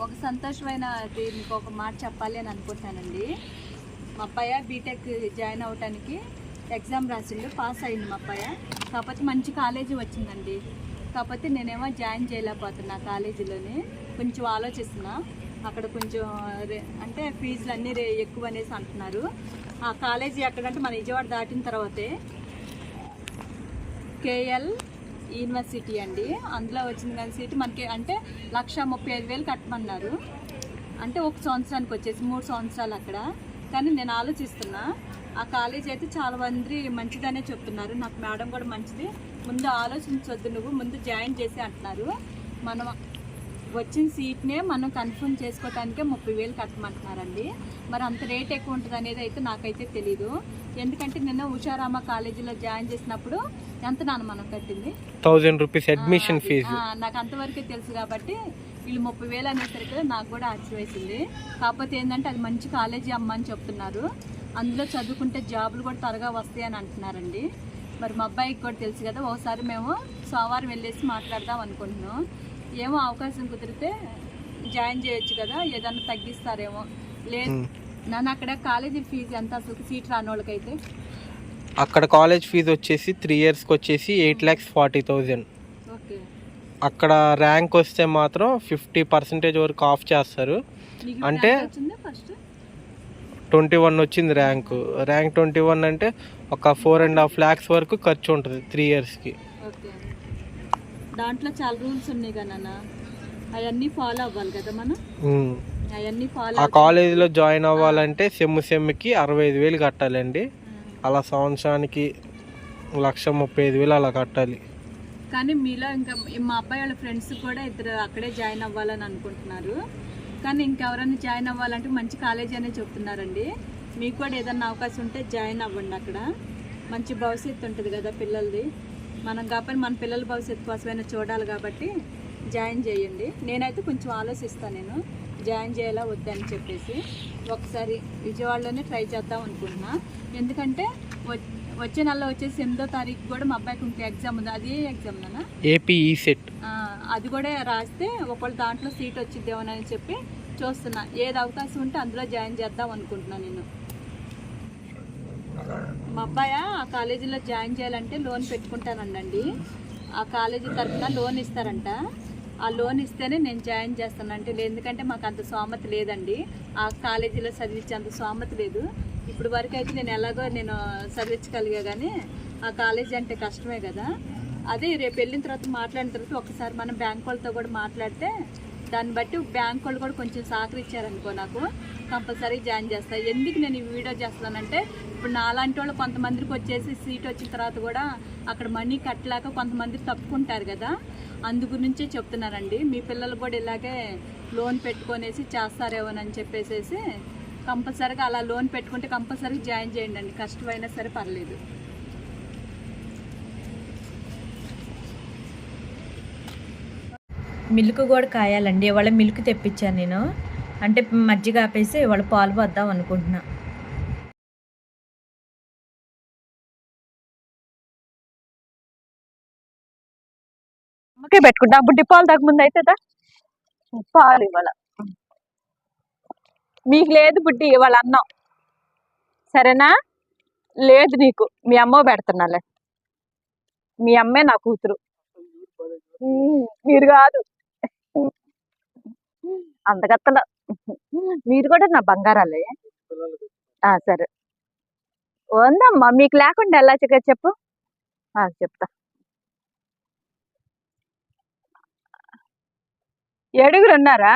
ఒక సంతోషమైన అది మీకు ఒక మాట చెప్పాలి అని అనుకుంటున్నానండి. మా అబ్బాయ బీటెక్ జాయిన్ అవ్వటానికి ఎగ్జామ్ రాసిండు పాస్ అయింది మా అబ్బాయ కాకపోతే మంచి కాలేజీ వచ్చిందండి. కాకపోతే నేనేమో జాయిన్ చేయలేకపోతున్నా కాలేజీలోని కొంచెం ఆలోచిస్తున్నా. అక్కడ కొంచెం రే- అంటే ఫీజులు అన్నీ రే ఎక్కువ అనేసి అంటున్నారు. ఆ కాలేజీ ఎక్కడంటే మన విజయవాడ దాటిన తర్వాతే. కేఎల్ యూనివర్సిటీ అండి. అందులో వచ్చింది కానీ సీటు మనకి అంటే లక్ష ముప్పై ఐదు వేలు కట్టమన్నారు. అంటే ఒక సంవత్సరానికి వచ్చేసి మూడు సంవత్సరాలు అక్కడ. కానీ నేను ఆలోచిస్తున్నా ఆ కాలేజ్ అయితే చాలా మంది మంచిదనే చెప్తున్నారు. నాకు మేడం కూడా మంచిది. ముందు ఆలోచించొద్దు నువ్వు ముందు జాయిన్ చేసి అంటున్నారు. మనం వచ్చిన సీట్నే మనం కన్ఫర్మ్ చేసుకోవటానికే ముప్పై వేలు కట్టమంటున్నారండి. మరి అంత రేట్ ఎక్కువ ఉంటుంది అనేది అయితే నాకైతే తెలీదు. ఎందుకంటే నిన్న ఉషారామ కాలేజీలో జాయిన్ చేసినప్పుడు ఎంత నాన్న మనం కట్టింది? థౌజండ్ రూపీస్ అడ్మిషన్ ఫీజు నాకు అంతవరకే తెలుసు కాబట్టి వీళ్ళు ముప్పై వేలు అనేసరికి నాకు కూడా ఆశ్చర్య వేసింది కాకపోతే ఏంటంటే అది మంచి కాలేజీ అమ్మ అని చెప్తున్నారు. అందులో చదువుకుంటే జాబులు కూడా త్వరగా వస్తాయి అని అంటున్నారండి. మరి మా అబ్బాయికి కూడా తెలుసు కదా ఒకసారి మేము సోమవారం వెళ్ళేసి మాట్లాడదాం అనుకుంటున్నాం. ఏమో అవకాశం కుదిరితే జాయిన్ చేయొచ్చు కదా ఏదన్నా తగ్గిస్తారేమో. లేదు నన్ను అక్కడ కాలేజీ ఫీజు ఎంత అసలు సీట్ రాని వాళ్ళకైతే అక్కడ కాలేజ్ ఫీజు వచ్చేసి త్రీ ఇయర్స్కి వచ్చేసి ఎయిట్ ల్యాక్స్ ఫార్టీ థౌజండ్ అక్కడ ర్యాంక్ వస్తే మాత్రం ఫిఫ్టీ పర్సెంటేజ్ వరకు ఆఫ్ చేస్తారు. అంటే- ట్వంటీ వన్ వచ్చింది ర్యాంక్ ర్యాంక్ ట్వంటీ వన్ అంటే ఒక ఫోర్ అండ్ హాఫ్ ల్యాక్స్ వరకు ఖర్చు ఉంటుంది త్రీ ఇయర్స్కి దాంట్లో చాలా రూల్స్ ఉన్నాయి కదా అవన్నీ ఫాలో అవ్వాలి కదా మనం? ఆ కాలేజీలో జాయిన్ అవ్వాలంటే సెమ్ సెమ్కి అరవై ఐదు వేలు కట్టాలండి. అలా సంవత్సరానికి లక్ష ముప్పై ఐదు వేలు అలా కట్టాలి. కానీ మీలో ఇంకా మా అబ్బాయి వాళ్ళ ఫ్రెండ్స్ కూడా ఇద్దరు అక్కడే జాయిన్ అవ్వాలని అనుకుంటున్నారు. కానీ ఇంకెవరైనా జాయిన్ అవ్వాలంటే మంచి కాలేజీ అనే చెప్తున్నారండి. మీకు కూడా ఏదన్నా అవకాశం ఉంటే జాయిన్ అవ్వండి అక్కడ. మంచి భవిష్యత్తు ఉంటుంది కదా పిల్లలది. మనం కాబట్టి మన పిల్లల భవిష్యత్తు కోసమైనా చూడాలి కాబట్టి జాయిన్ చేయండి. నేనైతే కొంచెం ఆలోచిస్తాను నేను. జాయిన్ చేయాలా వద్దని చెప్పేసి ఒకసారి విజయవాడలోనే ట్రై చేద్దాం అనుకుంటున్నా. ఎందుకంటే వచ్చే నెలలో వచ్చేసి ఎనిమిదో తారీఖు కూడా మా అబ్బాయికి ఇంకో ఎగ్జామ్ ఉంది. అది ఏ ఎగ్జామ్ నాన్న? AP E CET. అది కూడా రాస్తే ఒకవేళ దాంట్లో సీట్ వచ్చిద్దేమోనని చెప్పి చూస్తున్నా. ఏది అవకాశం ఉంటే అందులో జాయిన్ చేద్దాం అనుకుంటున్నా నేను. మా అబ్బాయి ఆ కాలేజీలో జాయిన్ చేయాలంటే లోన్ పెట్టుకుంటానండి ఆ కాలేజీ తరఫున లోన్ ఇస్తారంట. ఆ లోన్ ఇస్తేనే నేను జాయిన్ చేస్తాను. అంటే లేదు ఎందుకంటే మాకు అంత స్వామత లేదండి. ఆ కాలేజీలో చదివించే అంత స్వామత లేదు. ఇప్పుడు వరకు అయితే నేను ఎలాగో నేను చదివించగలిగా కానీ ఆ కాలేజీ అంటే కష్టమే కదా. అదే రేపు వెళ్ళిన తర్వాత మాట్లాడిన తర్వాత ఒకసారి మనం బ్యాంక్ వాళ్ళతో కూడా మాట్లాడితే దాన్ని బట్టి బ్యాంక్ వాళ్ళు కూడా కొంచెం సహకరించారనుకో నాకు కంపల్సరీ జాయిన్ చేస్తాను ఎందుకు నేను ఈ వీడియో చేస్తానంటే ఇప్పుడు నాలాంటి వాళ్ళు కొంతమందికి వచ్చేసి సీట్ వచ్చిన తర్వాత కూడా అక్కడ మనీ కట్టలేక కొంతమంది తప్పుకుంటారు కదా. అందు గురించే చెప్తున్నానండి. మీ పిల్లలు కూడా ఇలాగే లోన్ పెట్టుకొనేసి చేస్తారేమోనని చెప్పేసేసి కంపల్సరీగా అలా లోన్ పెట్టుకుంటే కంపల్సరీ జాయిన్ చేయండి అండి. కష్టమైనా సరే పర్లేదు. మిల్క్ కూడా కాయాలండి. ఇవాళ మిల్క్ తెప్పించాను నేను. అంటే మజ్జిగ ఆపేసి ఇవాళ పాలు వద్దాం అనుకుంటున్నా. అమ్మకే పెట్టుకుంటా. బుడ్డి పాలు తగ్గ అయితే పాలు ఇవాళ. మీకు లేదు బుడ్డి ఇవాళ అన్నం. సరేనా? లేదు నీకు. మీ అమ్మ పెడుతున్నాలే. మీ అమ్మే నా కూతురు. మీరు కాదు. అందగత్తల మీరు కూడా నా బంగారాలే. సరే. ఉందమ్మా మీకు లేకుండా ఎలా చెప్ప. చెప్పు చెప్తా. ఏడుగురు ఉన్నారా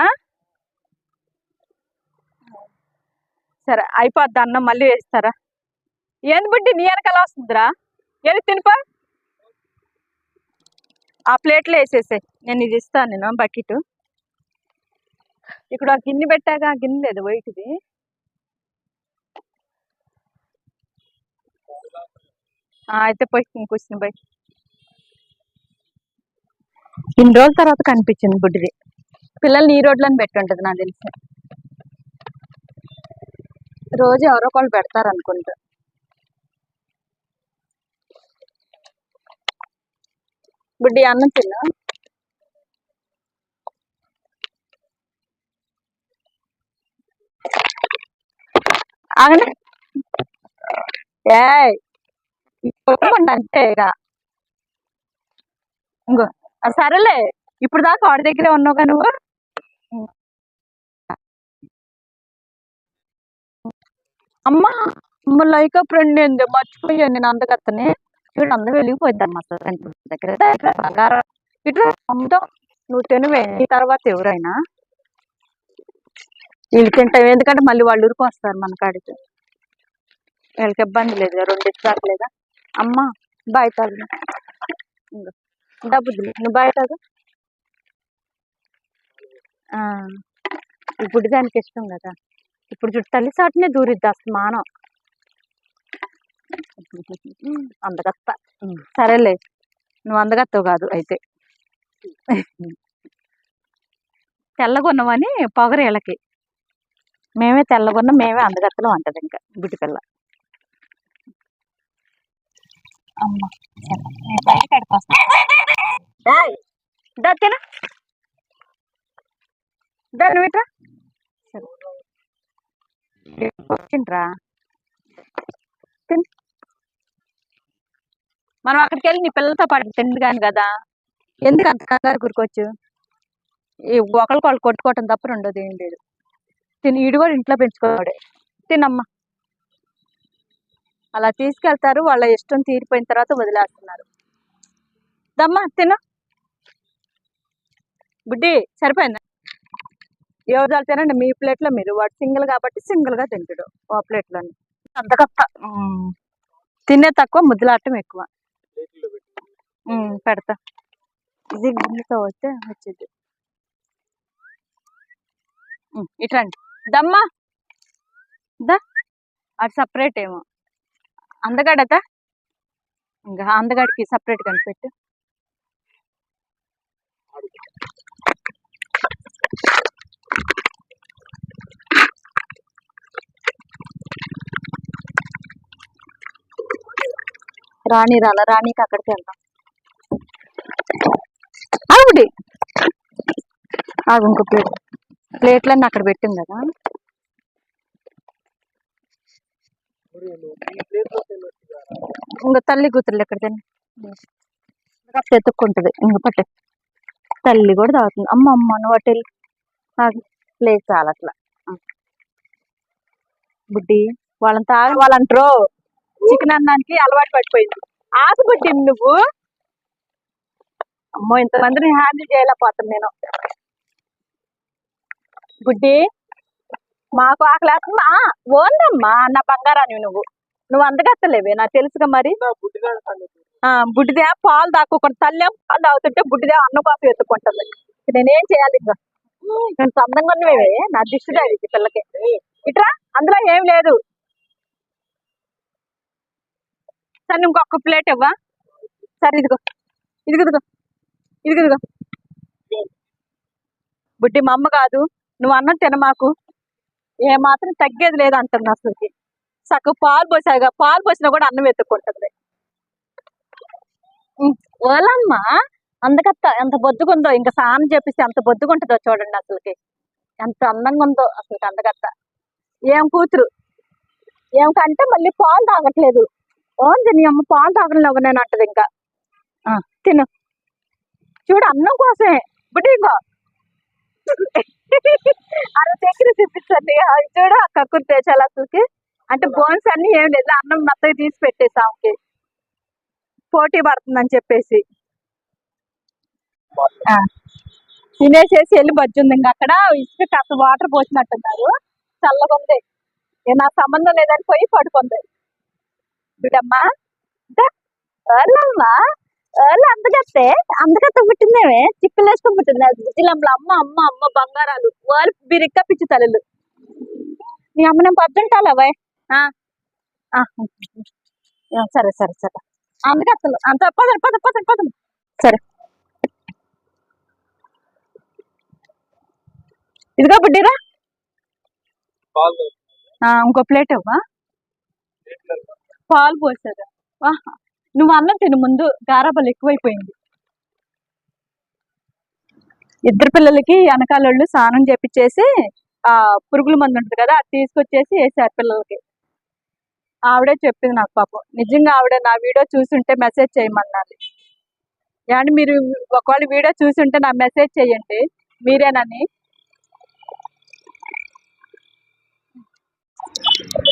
సరే అయిపోద్ది అన్నం మళ్ళీ వేస్తారా? ఏంది బుడ్డి నీ వెనకాల వస్తుందిరా? ఏది తినిపో ఆ ప్లేట్లో వేసేసే నేను ఇది ఇస్తాను నేను బకెట్. ఇక్కడ ఆ గిన్నె పెట్టాక ఆ గిన్నె లేదు వైట్ది. అయితే పోయి కూర్చుని పోయి ఇన్ని రోజుల తర్వాత కనిపించింది బుడ్డిది పిల్లల్ని ఈ రోడ్లను పెట్టుంటది నాకు తెలిసి. రోజు ఎవరో ఒకళ్ళు పెడతారు అనుకుంటా బుడ్డి అన్నం తిన్నా? ఆగండి ఏయ్ అంతే ఇక ఇంకో సరేలే ఇప్పుడు దాకా వాడి దగ్గరే ఉన్నావుగా నువ్వు అమ్మా అమ్మ లైక్ ఫ్రెండ్ ఏంది మర్చిపోయాను నేను అందగత్తని చూడు అందరూ వెళ్ళిపోద్ది అమ్మ దగ్గర బంగారం ఇట్లా అమ్ముతాం నువ్వు తినవే తర్వాత ఎవరైనా వీళ్ళు తింటాం ఎందుకంటే మళ్ళీ వాళ్ళు ఊరికి వస్తారు మన కాడికి. వీళ్ళకి ఇబ్బంది లేదు రెండు ఇస్తారు లేదా? అమ్మ బాయ్ తాగు. ఇంగో, డబ్బు నువ్వు బాయ్ తాగు. ఇప్పుడు దానికి ఇష్టం కదా. ఇప్పుడు చూడు తల్లి సాటినే దూరిద్ది అస్తమానం అందగత్త. సరేలే నువ్వు అందగత్తవు కాదు అయితే. తెల్లగొన్నవని పొగరు మేమే తెల్లగొన్న మేమే అందగత్తలు అంటది ఇంకా పిల్ల అమ్మ తిను. వచ్చిండ్రా. మనం అక్కడికి వెళ్ళి నీ పిల్లలతో పాటు తిండి కాను కదా. ఎందుకు అంత కంగారు కూరుకోవచ్చు ఈ ఒకరికొకళ్ళు కొట్టుకోవటం తప్ప రెండోది ఏం లేదు. తిని ఈడు కూడా ఇంట్లో పెంచుకోవాడే. తినమ్మా. అలా తీసుకెళ్తారు వాళ్ళ ఇష్టం తీరిపోయిన తర్వాత వదిలేస్తున్నారు. దమ్మా తిన. బుడ్డి సరిపోయిందా? ఎవరు తినండి? మీ ప్లేట్లో మీరు. వాడు సింగిల్ కాబట్టి సింగిల్గా తింటాడు ఓ ప్లేట్లోని అంతకత్త తినే తక్కువ ముద్దులాటం ఎక్కువ. పెడతా. ఇది గుండెతో వస్తే వచ్చేది. ఇట్లాంటి దమ్మా. దా. అది సపరేట్ ఏమో. అందగాడత ఇంకా అందగాడికి సపరేట్ కనిపెట్టు రాణి రాల రాణికి అక్కడికి వెళ్దాం. ఆగుడి. ఆగు ఇంకో ప్లేట్. ప్లేట్లన్నీ అక్కడ పెట్టింది కదా. ఇంకా తల్లి కూతురు ఎక్కడ తిని ఎత్తుక్కుంటుంది ఇంక పట్టు. తల్లి కూడా తాగుతుంది. అమ్మ అమ్మ నువ్వు అటు వెళ్ళి. ప్లేస్ ప్లేట్ చాలా అట్లా. బుడ్డి వాళ్ళని తాగి వాళ్ళంటారు చికెన్ అన్నానికి అలవాటు పడిపోయింది. ఆశ బుడ్డి నువ్వు. అమ్మో ఇంతమందిని హ్యాండిల్ చేయలేకపోతాను నేను. బుడ్డి మాకు ఆకలేస్తుంది ఆ ఓందమ్మా నా బంగారాన్ని నువ్వు. నువ్వు అందగత్తలేవే నాకు తెలుసుగా మరి. ఆ బుడ్డిదే పాలు దాక్కోకుండా తల్లేం పాలు తాగుతుంటే బుడ్డిదే అన్నం కాఫీ ఎత్తుకుంటుంది నేనేం చేయాలి ఇంకా? నేను అందంగా ఉన్నవే నా దిష్టి తగిలింది పిల్లకి. ఇట్రా అందులో ఏం లేదు. సరే ఇంకొక ప్లేట్ ఇవ్వా సరే ఇదిగో ఇదిగో. ఇదిగో ఇదిగో. ఇదిగో. బుడ్డి మా అమ్మ కాదు నువ్వు అన్నం తిన మాకు. ఏ మాత్రం తగ్గేది లేదు అంటున్నా అసలుకి. సగం పాలు పోసాగా పాలు పోసినా కూడా అన్నం ఎత్తుకుంటుంది ఓలమ్మా అందుకత్త ఎంత బొద్దుగుందో ఇంకా సాన చెప్పేసి ఎంత బొద్దుగుంటుందో చూడండి అసలుకి. ఎంత అందంగా ఉందో అసలు అందగత్త ఏం కూతురు? ఏం కంటే మళ్ళీ పాలు తాగట్లేదు. ఓంది నీ అమ్మ పాలు తాగలేవు నేను అంటది ఇంకా. ఆ, తిను. చూడు అన్నం కోసమే. ఇప్పుడు ఇంకో అలా దగ్గర చూపించండి. అవి చూడు ఆ కక్కురు తేచాలి అసలుకి అంటే బోన్స్ అన్ని ఏం లేదు. అన్నం మొత్తం తీసి పెట్టేసి ఆమెకి. పోటీ పడుతుందని చెప్పేసి. తినేసేసి వెళ్ళి బజ్జుంది ఇంకా అక్కడ ఇసుక కాస్త వాటర్ పోసినట్టున్నారు. చల్లగా ఉంది. ఏ నా సంబంధం లేదని పోయి పడుకుంది. అంటే వాళ్ళమ్మా వాళ్ళు అందగత్తే అందగత్త పుట్టిందేమే? చిక్కులు వేసుకొని పుట్టింది. బుజ్జిలమ్మల అమ్మ అమ్మ అమ్మ బంగారాలు వాళ్ళు బిరిక్క పిచ్చి తల్లులు. నీ అమ్మ నేను పద్దుంటాలా బాయ్. సరే సరే సరే. అందుకత్తలు అంత పదండి పద పదండి పదండి సరే. ఇదిగో బుడ్డిరా. ఇంకో ప్లేట్ ఇవ్వా. పాలు పోసారు. నువ్వు అన్నం తిను ముందు గారాబలు ఎక్కువైపోయింది. ఇద్దరు పిల్లలకి వెనకాలళ్ళు స్నానం చేపించేసి ఆ పురుగుల మందు ఉంటుంది కదా అది తీసుకొచ్చేసి వేసారు పిల్లలకి. ఆవిడే చెప్పింది నాకు పాపం. నిజంగా ఆవిడ నా వీడియో చూసుంటే మెసేజ్ చేయమన్నది. ఏమంటే మీరు ఒకవేళ వీడియో చూసుంటే నా మెసేజ్ చేయండి. మీరేనని.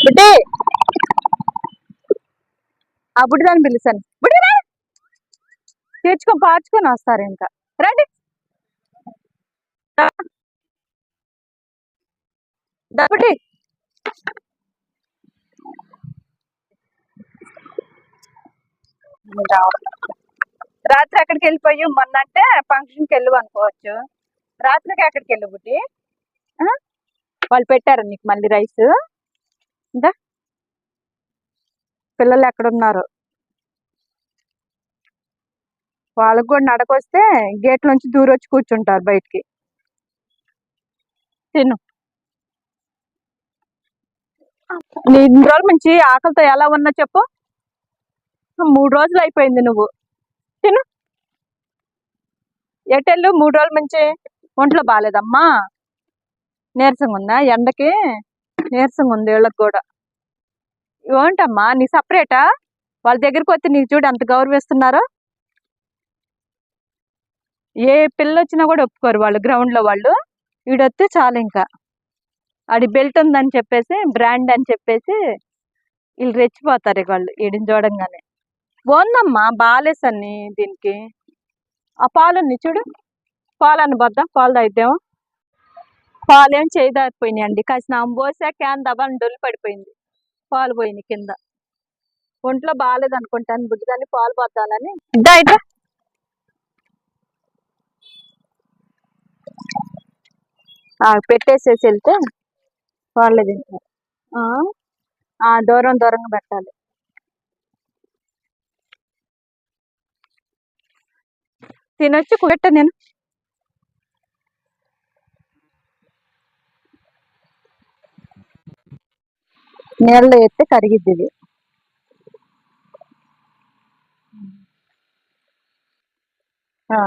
అంటే ఆ బుడ్డిదాన్ని పిలిచాను బుడ్డి తీర్చుకో తీర్చుకొని పార్చుకొని వస్తారు ఇంకా. రండి. దప్పటి రాత్రి ఎక్కడికి వెళ్ళిపోయి మొన్న అంటే ఫంక్షన్కి వెళ్ళు అనుకోవచ్చు. రాత్రికి ఎక్కడికి వెళ్ళి బుట్టి వాళ్ళు పెట్టారు నీకు మళ్ళీ రైస్. ఇంకా? పిల్లలు ఎక్కడున్నారు? వాళ్ళకు కూడా నడకొస్తే గేట్ నుంచి దూరొచ్చి కూర్చుంటారు బయటికి. తిను. ఇన్ని రోజుల నుంచి ఆకలితో ఎలా ఉన్నా చెప్పు. మూడు రోజులు అయిపోయింది నువ్వు. తిను. ఎటెళ్ళు? మూడు రోజుల నుంచి ఒంట్లో బాగాలేదమ్మా నీరసంగా ఉందా? ఎండకి నీరసంగా ఉంది వీళ్ళకి కూడా. ఏంటమ్మా నీ సపరేటా? వాళ్ళ దగ్గరికి వస్తే నీకు చూడు ఎంత గౌరవిస్తున్నారో. ఏ పిల్ల వచ్చినా కూడా ఒప్పుకోరు వాళ్ళు గ్రౌండ్లో వాళ్ళు. వీడొస్తే చాలు ఇంకా. ఆడి బెల్ట్ ఉందని చెప్పేసి బ్రాండ్ అని చెప్పేసి వీళ్ళు రెచ్చిపోతారు ఇక వాళ్ళు వీడిని చూడంగానే. బాగుందమ్మా బాగాలేసన్ని దీనికి. ఆ పాలు ఉంది చూడు. పాలు అని పాలు తాగిద్దామా పాలేం చేయదారిపోయినాయి అండి కాసిన పోసా క్యాన్ దబాని డొల్లు పడిపోయింది. పాలు పోయినాయి కింద. ఒంట్లో బాగాలేదు అనుకుంటాను బుద్ధిదాన్ని పాలు పోద్దాలని ఇద్దా పెట్టేసేసి వెళ్తే వాళ్ళే తింటారు. దూరం దూరంగా పెట్టాలి. తినొచ్చి కుట్ట నేను. నీళ్ళలో ఎత్తే కరిగిద్ది ఇది ఆ.